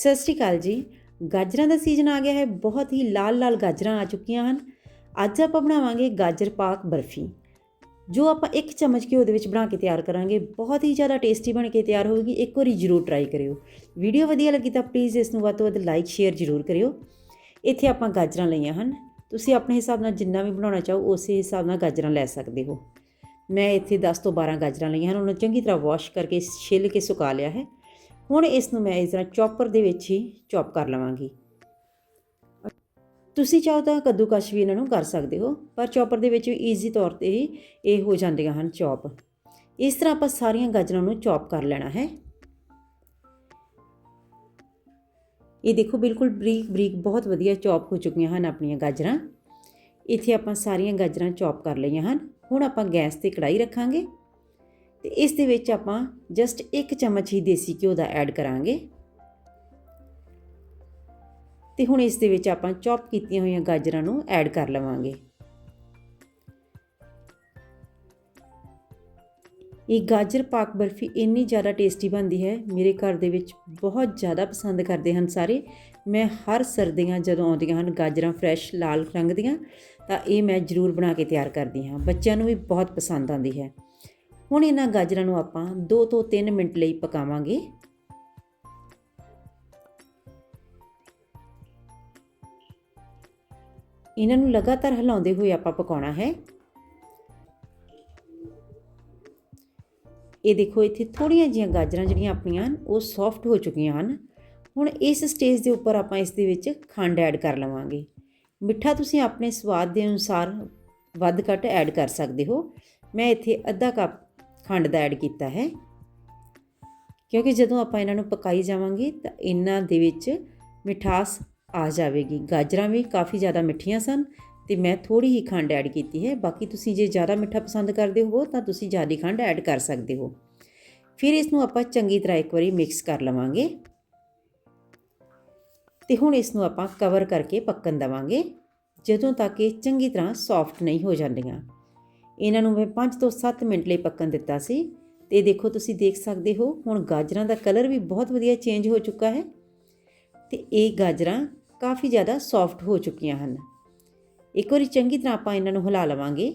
ਸਤਿ ਸ਼੍ਰੀ ਅਕਾਲ ਜੀ। ਗਾਜਰਾਂ ਦਾ ਸੀਜ਼ਨ ਆ ਗਿਆ ਹੈ, ਬਹੁਤ ਹੀ ਲਾਲ ਲਾਲ ਗਾਜਰਾਂ ਆ ਚੁੱਕੀਆਂ ਹਨ। ਅੱਜ ਆਪਾਂ ਬਣਾਵਾਂਗੇ ਗਾਜਰ ਪਾਕ ਬਰਫੀ। ਜੋ ਆਪਾਂ ਇੱਕ ਚਮਚ ਘਿਓ ਦੇ ਵਿੱਚ ਬਣਾ ਕੇ ਤਿਆਰ ਕਰਾਂਗੇ, ਬਹੁਤ ਹੀ ਜ਼ਿਆਦਾ ਟੇਸਟੀ ਬਣ ਕੇ ਤਿਆਰ ਹੋਵੇਗੀ, ਇੱਕ ਵਾਰੀ ਜ਼ਰੂਰ ਟਰਾਈ ਕਰਿਓ। ਵੀਡੀਓ ਵਧੀਆ ਲੱਗੀ ਤਾਂ ਪਲੀਜ਼ ਇਸ ਨੂੰ ਵੱਧ ਤੋਂ ਵੱਧ ਲਾਈਕ ਸ਼ੇਅਰ ਜ਼ਰੂਰ ਕਰਿਓ। ਇੱਥੇ ਆਪਾਂ ਗਾਜਰਾਂ ਲਈਆਂ ਹਨ। ਤੁਸੀਂ ਆਪਣੇ ਹਿਸਾਬ ਨਾਲ ਜਿੰਨਾ ਵੀ ਬਣਾਉਣਾ ਚਾਹੋ, ਉਸੇ ਹਿਸਾਬ ਨਾਲ ਗਾਜਰਾਂ ਲੈ ਸਕਦੇ ਹੋ। ਮੈਂ ਇੱਥੇ 10 ਤੋਂ 12 ਗਾਜਰਾਂ ਲਈਆਂ ਹਨ, ਉਹਨਾਂ ਨੂੰ ਚੰਗੀ ਤਰ੍ਹਾਂ ਵਾਸ਼ ਕਰਕੇ ਛਿੱਲ ਕੇ ਸੁਕਾ ਲਿਆ ਹੈ। ਹੁਣ ਇਸ ਨੂੰ ਮੈਂ ਇਸ ਤਰ੍ਹਾਂ ਚੌਪਰ ਦੇ ਵਿੱਚ ਹੀ ਚੌਪ ਕਰ ਲਵਾਂਗੀ। ਤੁਸੀਂ ਚਾਹੋ ਤਾਂ ਕੱਦੂਕਸ਼ ਵੀ ਇਹਨਾਂ ਨੂੰ ਕਰ ਸਕਦੇ ਹੋ, ਪਰ ਚੌਪਰ ਦੇ ਵਿੱਚ ਈਜ਼ੀ ਤੌਰ ਤੇ ਹੀ ਇਹ ਹੋ ਜਾਂਦੀਆਂ ਹਨ ਚੌਪ। ਇਸ ਤਰ੍ਹਾਂ ਆਪਾਂ ਸਾਰੀਆਂ ਗਾਜਰਾਂ ਨੂੰ ਚੌਪ ਕਰ ਲੈਣਾ ਹੈ। ਇਹ ਦੇਖੋ ਬਿਲਕੁਲ ਬਰੀਕ ਬਰੀਕ ਬਹੁਤ ਵਧੀਆ ਚੌਪ ਹੋ ਚੁੱਕੀਆਂ ਹਨ ਆਪਣੀਆਂ ਗਾਜਰਾਂ। ਇੱਥੇ ਆਪਾਂ ਸਾਰੀਆਂ ਗਾਜਰਾਂ ਚੌਪ ਕਰ ਲਈਆਂ ਹਨ। ਹੁਣ ਆਪਾਂ ਗੈਸ ਤੇ ਕੜਾਈ ਰੱਖਾਂਗੇ। ਤੇ ਇਸ ਦੇ ਵਿੱਚ ਆਪਾਂ ਜਸਟ 1 ਚਮਚ ਹੀ ਦੇਸੀ ਘਿਓ ਦਾ ਐਡ ਕਰਾਂਗੇ। ਤੇ ਹੁਣ ਇਸ ਦੇ ਵਿੱਚ ਆਪਾਂ ਚੌਪ ਕੀਤੀਆਂ ਹੋਈਆਂ ਗਾਜਰਾਂ ਨੂੰ ਐਡ ਕਰ ਲਵਾਂਗੇ। ਇਹ ਗਾਜਰ ਪਾਕ ਬਰਫੀ ਇੰਨੀ ਜ਼ਿਆਦਾ ਟੇਸਟੀ ਬਣਦੀ ਹੈ, ਮੇਰੇ ਘਰ ਦੇ ਵਿੱਚ ਬਹੁਤ ਜ਼ਿਆਦਾ ਪਸੰਦ ਕਰਦੇ ਹਨ ਸਾਰੇ। ਮੈਂ ਹਰ ਸਰਦੀਆਂ ਜਦੋਂ ਆਉਂਦੀਆਂ ਹਨ ਗਾਜਰਾਂ ਫਰੈਸ਼ ਲਾਲ ਰੰਗ ਦੀਆਂ, ਤਾਂ ਇਹ ਮੈਂ ਜ਼ਰੂਰ ਬਣਾ ਕੇ ਤਿਆਰ ਕਰਦੀ ਹਾਂ। ਬੱਚਿਆਂ ਨੂੰ ਵੀ ਬਹੁਤ ਪਸੰਦ ਆਉਂਦੀ ਹੈ। ਹੁਣ ਇਹਨਾਂ ਗਾਜਰਾਂ ਨੂੰ ਆਪਾਂ 2 ਤੋਂ 3 ਮਿੰਟ ਲਈ ਪਕਾਵਾਂਗੇ। ਇਹਨਾਂ ਨੂੰ ਲਗਾਤਾਰ ਹਿਲਾਉਂਦੇ ਹੋਏ ਆਪਾਂ ਪਕਾਉਣਾ ਹੈ। ਇਹ ਦੇਖੋ, ਇੱਥੇ ਥੋੜੀਆਂ ਜੀਆਂ ਗਾਜਰਾਂ ਜਿਹੜੀਆਂ ਆਪਣੀਆਂ ਉਹ ਸੌਫਟ ਹੋ ਚੁੱਕੀਆਂ ਹਨ। ਹੁਣ ਇਸ ਸਟੇਜ ਦੇ ਉੱਪਰ ਆਪਾਂ ਇਸ ਦੇ ਵਿੱਚ ਖੰਡ ਐਡ ਕਰ ਲਵਾਂਗੇ। ਮਿੱਠਾ ਤੁਸੀਂ ਆਪਣੇ ਸਵਾਦ ਦੇ ਅਨੁਸਾਰ ਵੱਧ ਘੱਟ ਐਡ ਕਰ ਸਕਦੇ ਹੋ। ਮੈਂ ਇੱਥੇ ਅੱਧਾ ਕੱਪ ਖੰਡ ਦਾ ਐਡ ਕੀਤਾ ਹੈ। ਕਿਉਂਕਿ ਜਦੋਂ ਆਪਾਂ ਇਹਨਾਂ ਨੂੰ ਪਕਾਈ ਜਾਵਾਂਗੇ ਤਾਂ ਇਹਨਾਂ ਦੇ ਵਿੱਚ ਮਿਠਾਸ ਆ ਜਾਵੇਗੀ। ਗਾਜਰਾਂ ਵੀ ਕਾਫੀ ਜ਼ਿਆਦਾ ਮਿੱਠੀਆਂ ਸਨ ਤੇ ਮੈਂ ਥੋੜੀ ਹੀ ਖੰਡ ਐਡ ਕੀਤੀ ਹੈ। ਬਾਕੀ ਤੁਸੀਂ ਜੇ ਜ਼ਿਆਦਾ ਮਿੱਠਾ ਪਸੰਦ ਕਰਦੇ ਹੋ ਤਾਂ ਤੁਸੀਂ ਜ਼ਿਆਦਾ ਖੰਡ ਐਡ ਕਰ ਸਕਦੇ ਹੋ। ਫਿਰ ਇਸ ਨੂੰ ਆਪਾਂ ਚੰਗੀ ਤਰ੍ਹਾਂ ਇੱਕ ਵਾਰੀ ਮਿਕਸ ਕਰ ਲਵਾਂਗੇ। ਤੇ ਹੁਣ ਇਸ ਨੂੰ ਆਪਾਂ ਕਵਰ ਕਰਕੇ ਪੱਕਣ ਦਵਾਂਗੇ। ਜਦੋਂ ਤੱਕ ਇਹ ਚੰਗੀ ਤਰ੍ਹਾਂ ਸੌਫਟ ਨਹੀਂ ਹੋ ਜਾਂਦੀਆਂ। ਇਹਨਾਂ ਨੂੰ ਮੈਂ 5 ਤੋਂ 7 ਮਿੰਟ ਲਈ ਪੱਕਣ ਦਿੱਤਾ ਸੀ। ਤੇ ਦੇਖੋ ਤੁਸੀਂ ਦੇਖ ਸਕਦੇ ਹੋ, ਹੁਣ ਗਾਜਰਾਂ ਦਾ ਕਲਰ ਵੀ ਬਹੁਤ ਵਧੀਆ ਚੇਂਜ ਹੋ ਚੁੱਕਾ ਹੈ। ਤੇ ਇਹ ਗਾਜਰਾਂ ਕਾਫੀ ਜ਼ਿਆਦਾ ਸੌਫਟ ਹੋ ਚੁੱਕੀਆਂ ਹਨ। ਇੱਕ ਵਾਰੀ ਚੰਗੀ ਤਰ੍ਹਾਂ ਆਪਾਂ ਇਹਨਾਂ ਨੂੰ ਹਿਲਾ ਲਵਾਂਗੇ।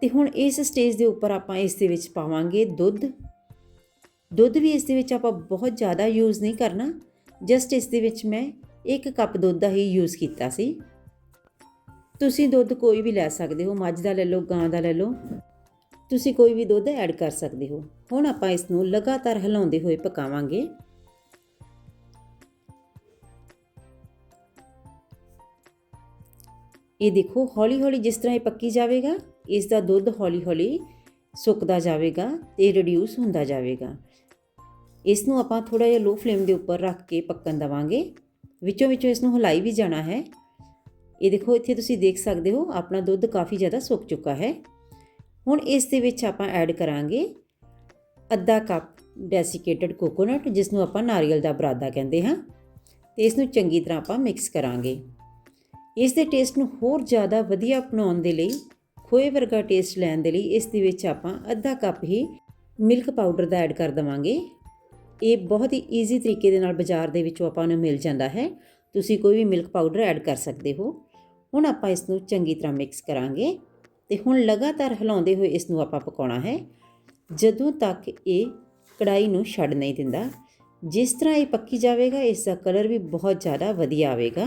ਤੇ ਹੁਣ ਇਸ ਸਟੇਜ ਦੇ ਉੱਪਰ ਆਪਾਂ ਇਸ ਦੇ ਵਿੱਚ ਪਾਵਾਂਗੇ ਦੁੱਧ। ਦੁੱਧ ਵੀ ਇਸ ਦੇ ਵਿੱਚ ਆਪਾਂ ਬਹੁਤ ਜ਼ਿਆਦਾ ਯੂਜ਼ ਨਹੀਂ ਕਰਨਾ। ਜਸਟ ਇਸ ਦੇ ਵਿੱਚ ਮੈਂ 1 ਕੱਪ ਦੁੱਧ ਦਾ ਹੀ ਯੂਜ਼ ਕੀਤਾ ਸੀ। ਤੁਸੀਂ ਦੁੱਧ ਕੋਈ ਵੀ ਲੈ ਸਕਦੇ ਹੋ, ਮੱਝ ਦਾ ਲੈ ਲਓ, ਗਾਂ ਦਾ ਲੈ ਲਓ, ਤੁਸੀਂ ਕੋਈ ਵੀ ਦੁੱਧ ਐਡ ਕਰ ਸਕਦੇ ਹੋ। ਹੁਣ ਆਪਾਂ ਇਸ ਨੂੰ ਲਗਾਤਾਰ ਹਿਲਾਉਂਦੇ ਹੋਏ ਪਕਾਵਾਂਗੇ। ਇਹ ਦੇਖੋ, ਹੌਲੀ-ਹੌਲੀ ਜਿਸ ਤਰ੍ਹਾਂ ਇਹ ਪੱਕੀ ਜਾਵੇਗਾ ਇਸ ਦਾ ਦੁੱਧ ਹੌਲੀ-ਹੌਲੀ ਸੁੱਕਦਾ ਜਾਵੇਗਾ ਤੇ ਰਿਡਿਊਸ ਹੁੰਦਾ ਜਾਵੇਗਾ। ਇਸ ਨੂੰ ਆਪਾਂ ਥੋੜਾ ਜਿਹਾ ਲੋ ਫਲੇਮ ਦੇ ਉੱਪਰ ਰੱਖ ਕੇ ਪੱਕਣ ਦਵਾਂਗੇ। ਵਿੱਚੋਂ ਵਿੱਚੋਂ ਇਸ ਨੂੰ ਹਿਲਾਈ ਵੀ ਜਾਣਾ ਹੈ। ਇਹ ਦੇਖੋ, ਇੱਥੇ ਤੁਸੀਂ ਦੇਖ ਸਕਦੇ ਹੋ, ਆਪਣਾ ਦੁੱਧ ਕਾਫੀ ਜ਼ਿਆਦਾ ਸੁੱਕ ਚੁੱਕਾ ਹੈ। ਹੁਣ ਇਸ ਦੇ ਵਿੱਚ ਆਪਾਂ ਐਡ ਕਰਾਂਗੇ ਅੱਧਾ ਕੱਪ ਡੈਸੀਕੇਟਡ ਕੋਕੋਨਟ ਜਿਸ ਨੂੰ ਆਪਾਂ ਨਾਰੀਅਲ ਦਾ ਬਰਾਦਾ ਕਹਿੰਦੇ ਹਾਂ ਤੇ ਇਸ ਨੂੰ ਚੰਗੀ ਤਰ੍ਹਾਂ ਆਪਾਂ ਮਿਕਸ ਕਰਾਂਗੇ। ਇਸ ਦੇ ਟੇਸਟ ਨੂੰ ਹੋਰ ਜ਼ਿਆਦਾ ਵਧੀਆ ਬਣਾਉਣ ਦੇ ਲਈ, ਖੋਏ ਵਰਗਾ ਟੇਸਟ ਲੈਣ ਦੇ ਲਈ ਇਸ ਦੇ ਵਿੱਚ ਆਪਾਂ ਅੱਧਾ ਕੱਪ ਹੀ ਮਿਲਕ ਪਾਊਡਰ ਦਾ ਐਡ ਕਰ ਦਵਾਂਗੇ। ਇਹ ਬਹੁਤ ਹੀ ਈਜ਼ੀ ਤਰੀਕੇ ਦੇ ਨਾਲ ਬਾਜ਼ਾਰ ਦੇ ਵਿੱਚੋਂ ਆਪਾਂ ਨੂੰ ਮਿਲ ਜਾਂਦਾ ਹੈ। ਤੁਸੀਂ ਕੋਈ ਵੀ ਮਿਲਕ ਪਾਊਡਰ ਐਡ ਕਰ ਸਕਦੇ ਹੋ। ਹੁਣ ਆਪਾਂ ਇਸ ਨੂੰ ਚੰਗੀ ਤਰ੍ਹਾਂ ਮਿਕਸ ਕਰਾਂਗੇ ਤੇ ਹੁਣ ਲਗਾਤਾਰ ਹਿਲਾਉਂਦੇ ਹੋਏ ਇਸ ਨੂੰ ਆਪਾਂ ਪਕਾਉਣਾ ਹੈ। ਜਦੋਂ ਤੱਕ ਇਹ ਕੜਾਈ ਨੂੰ ਛੱਡ ਨਹੀਂ ਦਿੰਦਾ, ਜਿਸ ਤਰ੍ਹਾਂ ਇਹ ਪੱਕੀ ਜਾਵੇਗਾ, ਇਸ ਦਾ ਕਲਰ ਵੀ ਬਹੁਤ ਜ਼ਿਆਦਾ ਵਧੀਆ ਆਵੇਗਾ।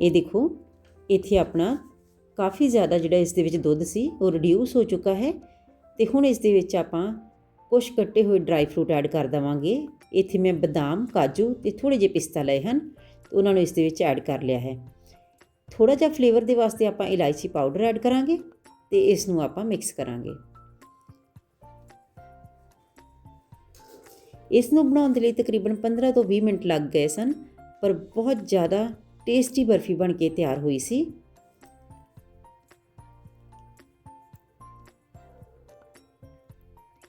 ਇਹ ਦੇਖੋ, ਇੱਥੇ ਆਪਣਾ ਕਾਫੀ ਜ਼ਿਆਦਾ ਜਿਹੜਾ ਇਸ ਦੇ ਵਿੱਚ ਦੁੱਧ ਸੀ, ਉਹ ਰਿਡਿਊਸ ਹੋ ਚੁੱਕਾ ਹੈ ਤੇ ਹੁਣ ਇਸ ਦੇ ਵਿੱਚ ਆਪਾਂ ਕੁਝ ਕੱਟੇ ਹੋਏ ਡਰਾਈ ਫਰੂਟ ਐਡ ਕਰ ਦਵਾਂਗੇ। ਇੱਥੇ ਮੈਂ ਬਦਾਮ, ਕਾਜੂ ਤੇ ਥੋੜੇ ਜਿਹੇ ਪਿਸਤਾ ਲਏ ਹਨ ਤੇ ਉਹਨਾਂ ਨੂੰ ਇਸ ਦੇ ਵਿੱਚ ਐਡ ਕਰ ਲਿਆ ਹੈ। ਥੋੜਾ ਜਿਹਾ ਫਲੇਵਰ ਦੇ ਵਾਸਤੇ ਆਪਾਂ ਇਲਾਇਚੀ ਪਾਊਡਰ ਐਡ ਕਰਾਂਗੇ ਤੇ ਇਸ ਨੂੰ ਆਪਾਂ ਮਿਕਸ ਕਰਾਂਗੇ। ਇਸ ਨੂੰ ਬਣਾਉਣ ਦੇ ਲਈ ਤਕਰੀਬਨ 15 ਤੋਂ 20 ਮਿੰਟ ਲੱਗ ਗਏ ਸਨ, ਪਰ ਬਹੁਤ ਜ਼ਿਆਦਾ ਟੇਸਟੀ ਬਰਫੀ ਬਣ ਕੇ ਤਿਆਰ ਹੋਈ ਸੀ।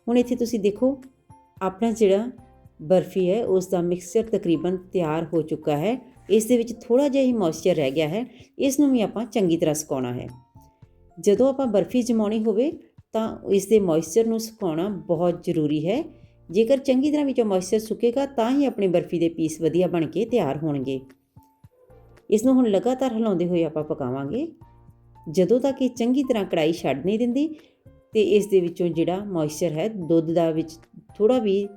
ਹੁਣ ਇੱਥੇ ਤੁਸੀਂ ਦੇਖੋ, ਆਪਣਾ ਜਿਹੜਾ ਬਰਫੀ ਹੈ, ਉਸ ਦਾ ਮਿਕਸਚਰ ਤਕਰੀਬਨ ਤਿਆਰ ਹੋ ਚੁੱਕਾ ਹੈ। ਇਸ ਦੇ ਵਿੱਚ ਥੋੜਾ ਜਿਹਾ ਹੀ ਮੋਇਸਚਰ ਰਹਿ ਗਿਆ ਹੈ। ਇਸ ਨੂੰ ਵੀ ਆਪਾਂ ਚੰਗੀ ਤਰ੍ਹਾਂ ਸੁਕਾਉਣਾ ਹੈ। ਜਦੋਂ ਆਪਾਂ ਬਰਫੀ ਜਮਾਉਣੀ ਹੋਵੇ, ਤਾਂ ਇਸ ਦੇ ਮੋਇਸਚਰ ਨੂੰ ਸੁਕਾਉਣਾ ਬਹੁਤ ਜ਼ਰੂਰੀ ਹੈ। ਜੇਕਰ ਚੰਗੀ ਤਰ੍ਹਾਂ ਵਿੱਚੋਂ ਮੋਇਸਚਰ ਸੁੱਕੇਗਾ, ਤਾਂ ਹੀ ਆਪਣੇ ਬਰਫੀ ਦੇ ਪੀਸ ਵਧੀਆ ਬਣ ਕੇ ਤਿਆਰ ਹੋਣਗੇ। ਇਸ ਨੂੰ ਹੁਣ ਲਗਾਤਾਰ ਹਿਲਾਉਂਦੇ ਹੋਏ ਆਪਾਂ ਪਕਾਵਾਂਗੇ। ਜਦੋਂ ਤੱਕ ਇਹ ਚੰਗੀ ਤਰ੍ਹਾਂ ਕੜਾਈ ਛੱਡ ਨਹੀਂ ਦਿੰਦੀ ਤੇ ਇਸ ਦੇ ਵਿੱਚੋਂ ਜਿਹੜਾ ਮੋਇਸਚਰ ਹੈ, ਦੁੱਧ ਦਾ ਵਿੱਚ ਥੋੜਾ ਵੀ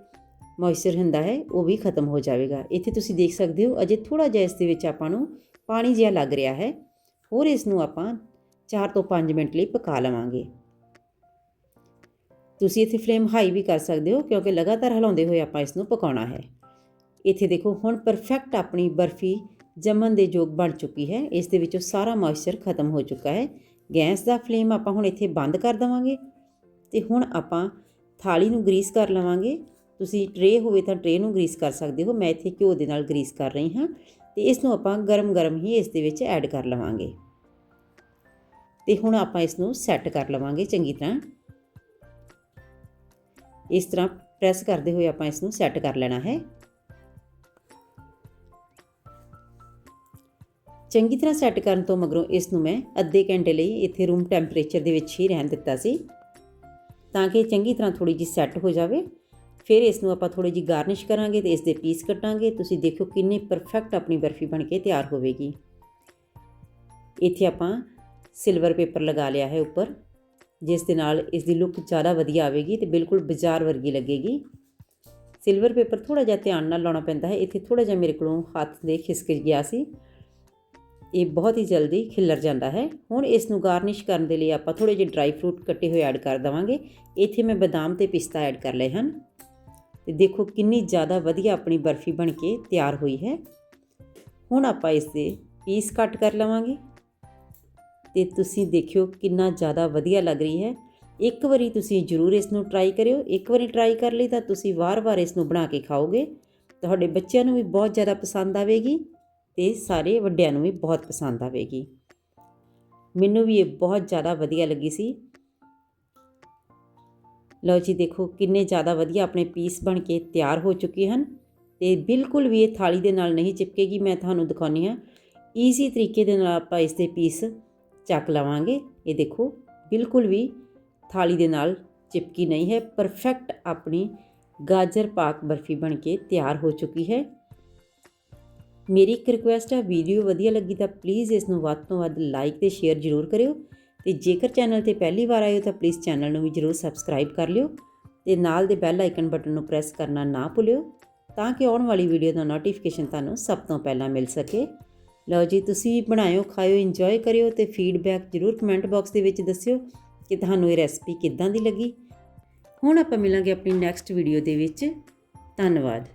ਮੋਇਸਚਰ ਹੁੰਦਾ ਹੈ, ਉਹ ਵੀ ਖਤਮ ਹੋ ਜਾਵੇਗਾ। ਇੱਥੇ ਤੁਸੀਂ ਦੇਖ ਸਕਦੇ ਹੋ, ਅਜੇ ਥੋੜਾ ਜਿਹਾ ਇਸ ਦੇ ਵਿੱਚ ਆਪਾਂ ਨੂੰ ਪਾਣੀ ਜਿਹਾ ਲੱਗ ਰਿਹਾ ਹੈ। ਹੋਰ ਇਸ ਨੂੰ ਆਪਾਂ 4 ਤੋਂ 5 ਮਿੰਟ ਲਈ ਪਕਾ ਲਵਾਂਗੇ। ਤੁਸੀਂ ਇੱਥੇ ਫਲੇਮ ਹਾਈ ਵੀ ਕਰ ਸਕਦੇ ਹੋ, ਕਿਉਂਕਿ ਲਗਾਤਾਰ ਹਿਲਾਉਂਦੇ ਹੋਏ ਆਪਾਂ ਇਸ ਨੂੰ ਪਕਾਉਣਾ ਹੈ। ਇੱਥੇ ਦੇਖੋ, ਹੁਣ ਪਰਫੈਕਟ ਆਪਣੀ ਬਰਫੀ ਜੰਮਣ ਦੇ ਯੋਗ ਬਣ ਚੁੱਕੀ ਹੈ। ਇਸ ਦੇ ਵਿੱਚੋਂ ਸਾਰਾ ਮੋਇਸਚਰ ਖਤਮ ਹੋ ਚੁੱਕਾ ਹੈ। ਗੈਸ ਦਾ ਫਲੇਮ ਆਪਾਂ ਹੁਣ ਇੱਥੇ ਬੰਦ ਕਰ ਦਵਾਂਗੇ ਤੇ ਹੁਣ ਆਪਾਂ ਥਾਲੀ ਨੂੰ ਗਰੀਸ ਕਰ ਲਵਾਂਗੇ। ਤੁਸੀਂ ਟਰੇ ਹੋਵੇ ਤਾਂ ਟਰੇ ਨੂੰ ਗਰੀਸ ਕਰ ਸਕਦੇ ਹੋ। ਮੈਂ ਇੱਥੇ ਘਿਓ ਦੇ ਨਾਲ ਗਰੀਸ ਕਰ ਰਹੀ ਹਾਂ ਤੇ ਇਸ ਨੂੰ ਆਪਾਂ ਗਰਮ-ਗਰਮ ਹੀ ਇਸ ਦੇ ਵਿੱਚ ਐਡ ਕਰ ਲਵਾਂਗੇ। ਤੇ ਹੁਣ ਆਪਾਂ ਇਸ ਨੂੰ ਸੈੱਟ ਕਰ ਲਵਾਂਗੇ ਚੰਗੀ ਤਰ੍ਹਾਂ। ਇਸ ਤਰ੍ਹਾਂ ਪ੍ਰੈਸ ਕਰਦੇ ਹੋਏ ਆਪਾਂ ਇਸ ਨੂੰ ਸੈੱਟ ਕਰ ਲੈਣਾ ਹੈ। ਚੰਗੀ ਤਰ੍ਹਾਂ ਸੈੱਟ ਕਰਨ ਤੋਂ ਮਗਰੋਂ ਇਸ ਨੂੰ ਮੈਂ ਅੱਧੇ ਘੰਟੇ ਲਈ ਇੱਥੇ ਰੂਮ ਟੈਂਪਰੇਚਰ ਦੇ ਵਿੱਚ ਹੀ ਰਹਿਣ ਦਿੱਤਾ ਸੀ। ਤਾਂ ਕਿ ਚੰਗੀ ਤਰ੍ਹਾਂ ਥੋੜੀ ਜਿਹੀ ਸੈੱਟ ਹੋ ਜਾਵੇ। ਫਿਰ ਇਸ ਨੂੰ ਆਪਾਂ ਥੋੜੀ ਜਿਹੀ ਗਾਰਨਿਸ਼ ਕਰਾਂਗੇ ਤੇ ਇਸ ਦੇ ਪੀਸ ਕੱਟਾਂਗੇ। ਤੁਸੀਂ ਦੇਖੋ ਕਿੰਨੀ ਪਰਫੈਕਟ ਆਪਣੀ ਬਰਫੀ ਬਣ ਕੇ ਤਿਆਰ ਹੋਵੇਗੀ। ਇੱਥੇ ਆਪਾਂ ਸਿਲਵਰ ਪੇਪਰ ਲਗਾ ਲਿਆ ਹੈ ਉੱਪਰ, ਜਿਸ ਦੇ ਨਾਲ ਇਸ ਦੀ ਲੁੱਕ ਜ਼ਿਆਦਾ ਵਧੀਆ ਆਵੇਗੀ ਤੇ ਬਿਲਕੁਲ ਬਾਜ਼ਾਰ ਵਰਗੀ ਲੱਗੇਗੀ। ਸਿਲਵਰ ਪੇਪਰ ਥੋੜਾ ਜਿਹਾ ਧਿਆਨ ਨਾਲ ਲਾਉਣਾ ਪੈਂਦਾ ਹੈ। ਇੱਥੇ ਥੋੜਾ ਜਿਹਾ ਮੇਰੇ ਕੋਲੋਂ ਹੱਥ ਦੇ ਖਿਸਕ ਗਿਆ ਸੀ। ਇਹ ਬਹੁਤ ਹੀ ਜਲਦੀ ਖਿਲਰ ਜਾਂਦਾ ਹੈ। ਹੁਣ ਇਸ ਨੂੰ ਗਾਰਨਿਸ਼ ਕਰਨ ਦੇ ਲਈ ਆਪਾਂ ਥੋੜੇ ਜਿਹੇ ਡਰਾਈ ਫਰੂਟ ਕੱਟੇ ਹੋਏ ਐਡ ਕਰ ਦਵਾਂਗੇ। ਇੱਥੇ ਮੈਂ ਬਦਾਮ ਤੇ ਪਿਸਤਾ ਐਡ ਕਰ ਲਏ ਹਨ। ਤੇ ਦੇਖੋ ਕਿੰਨੀ ਜ਼ਿਆਦਾ ਵਧੀਆ ਆਪਣੀ ਬਰਫੀ ਬਣ ਕੇ ਤਿਆਰ ਹੋਈ ਹੈ। ਹੁਣ ਆਪਾਂ ਇਸ ਦੇ ਪੀਸ ਕੱਟ ਕਰ ਲਵਾਂਗੇ। ਤੇ ਤੁਸੀਂ ਦੇਖਿਓ ਕਿੰਨਾ ਜ਼ਿਆਦਾ ਵਧੀਆ ਲੱਗ ਰਹੀ ਹੈ। ਇੱਕ ਵਾਰੀ ਤੁਸੀਂ ਜ਼ਰੂਰ ਇਸ ਨੂੰ ਟਰਾਈ ਕਰਿਓ। ਇੱਕ ਵਾਰੀ ਟਰਾਈ ਕਰ ਲਈ ਤਾਂ ਤੁਸੀਂ ਵਾਰ-ਵਾਰ ਇਸ ਨੂੰ ਬਣਾ ਕੇ ਖਾਓਗੇ। ਤੁਹਾਡੇ ਬੱਚਿਆਂ ਨੂੰ ਵੀ ਬਹੁਤ ਜ਼ਿਆਦਾ ਪਸੰਦ ਆਵੇਗੀ। ਤੇ ਸਾਰੇ ਵੱਡਿਆਂ ਨੂੰ ਵੀ ਬਹੁਤ ਪਸੰਦ ਆਵੇਗੀ। ਮੈਨੂੰ ਵੀ ਇਹ ਬਹੁਤ ਜ਼ਿਆਦਾ ਵਧੀਆ ਲੱਗੀ ਸੀ। ਲਓ ਜੀ, ਦੇਖੋ ਕਿੰਨੇ ਜ਼ਿਆਦਾ ਵਧੀਆ ਆਪਣੇ ਪੀਸ ਬਣ ਕੇ ਤਿਆਰ ਹੋ ਚੁੱਕੇ ਹਨ ਤੇ ਬਿਲਕੁਲ ਵੀ ਇਹ ਥਾਲੀ ਦੇ ਨਾਲ ਨਹੀਂ ਚਿਪਕੇਗੀ। ਮੈਂ ਤੁਹਾਨੂੰ ਦਿਖਾਉਣੀ ਆ ਈਜ਼ੀ ਤਰੀਕੇ ਦੇ ਨਾਲ ਆਪਾਂ ਇਸ ਦੇ ਪੀਸ ਚੱਕ ਲਵਾਂਗੇ। ਇਹ ਦੇਖੋ ਬਿਲਕੁਲ ਵੀ ਥਾਲੀ ਦੇ ਨਾਲ ਚਿਪਕੀ ਨਹੀਂ ਹੈ। ਪਰਫੈਕਟ ਆਪਣੀ ਗਾਜਰ ਪਾਕ ਬਰਫੀ ਬਣ ਕੇ ਤਿਆਰ ਹੋ ਚੁੱਕੀ ਹੈ। ਮੇਰੀ ਇੱਕ ਰਿਕੁਐਸਟ ਹੈ ਵੀਡੀਓ ਵਧੀਆ ਲੱਗੀ ਤਾਂ ਪਲੀਜ਼ ਇਸ ਨੂੰ ਵੱਧ ਤੋਂ ਵੱਧ ਲਾਈਕ ਤੇ ਸ਼ੇਅਰ ਜ਼ਰੂਰ ਕਰਿਓ ਤੇ ਜੇਕਰ ਚੈਨਲ ਤੇ ਪਹਿਲੀ ਵਾਰ ਆਏ ਹੋ ਤਾਂ ਪਲੀਜ਼ ਚੈਨਲ ਨੂੰ ਵੀ ਜ਼ਰੂਰ ਸਬਸਕ੍ਰਾਈਬ ਕਰ ਲਿਓ ਤੇ ਨਾਲ ਦੇ ਬੈਲ ਆਈਕਨ ਬਟਨ ਨੂੰ ਪ੍ਰੈਸ ਕਰਨਾ ਨਾ ਭੁੱਲਿਓ ਤਾਂ ਕਿ ਆਉਣ ਵਾਲੀ ਵੀਡੀਓ ਦਾ ਨੋਟੀਫਿਕੇਸ਼ਨ ਤੁਹਾਨੂੰ ਸਭ ਤੋਂ ਪਹਿਲਾਂ ਮਿਲ ਸਕੇ। ਲਓ ਜੀ, ਤੁਸੀਂ ਬਣਾਇਓ, ਖਾਇਓ ਇੰਜੋਏ ਕਰਿਓ ਤੇ ਫੀਡਬੈਕ ਜ਼ਰੂਰ ਕਮੈਂਟ ਬਾਕਸ ਦੇ ਵਿੱਚ ਦੱਸਿਓ ਕਿ ਤੁਹਾਨੂੰ ਇਹ ਰੈਸਪੀ ਕਿੱਦਾਂ ਦੀ ਲੱਗੀ। ਹੁਣ ਆਪਾਂ ਮਿਲਾਂਗੇ ਆਪਣੀ ਨੈਕਸਟ ਵੀਡੀਓ ਦੇ ਵਿੱਚ। ਧੰਨਵਾਦ।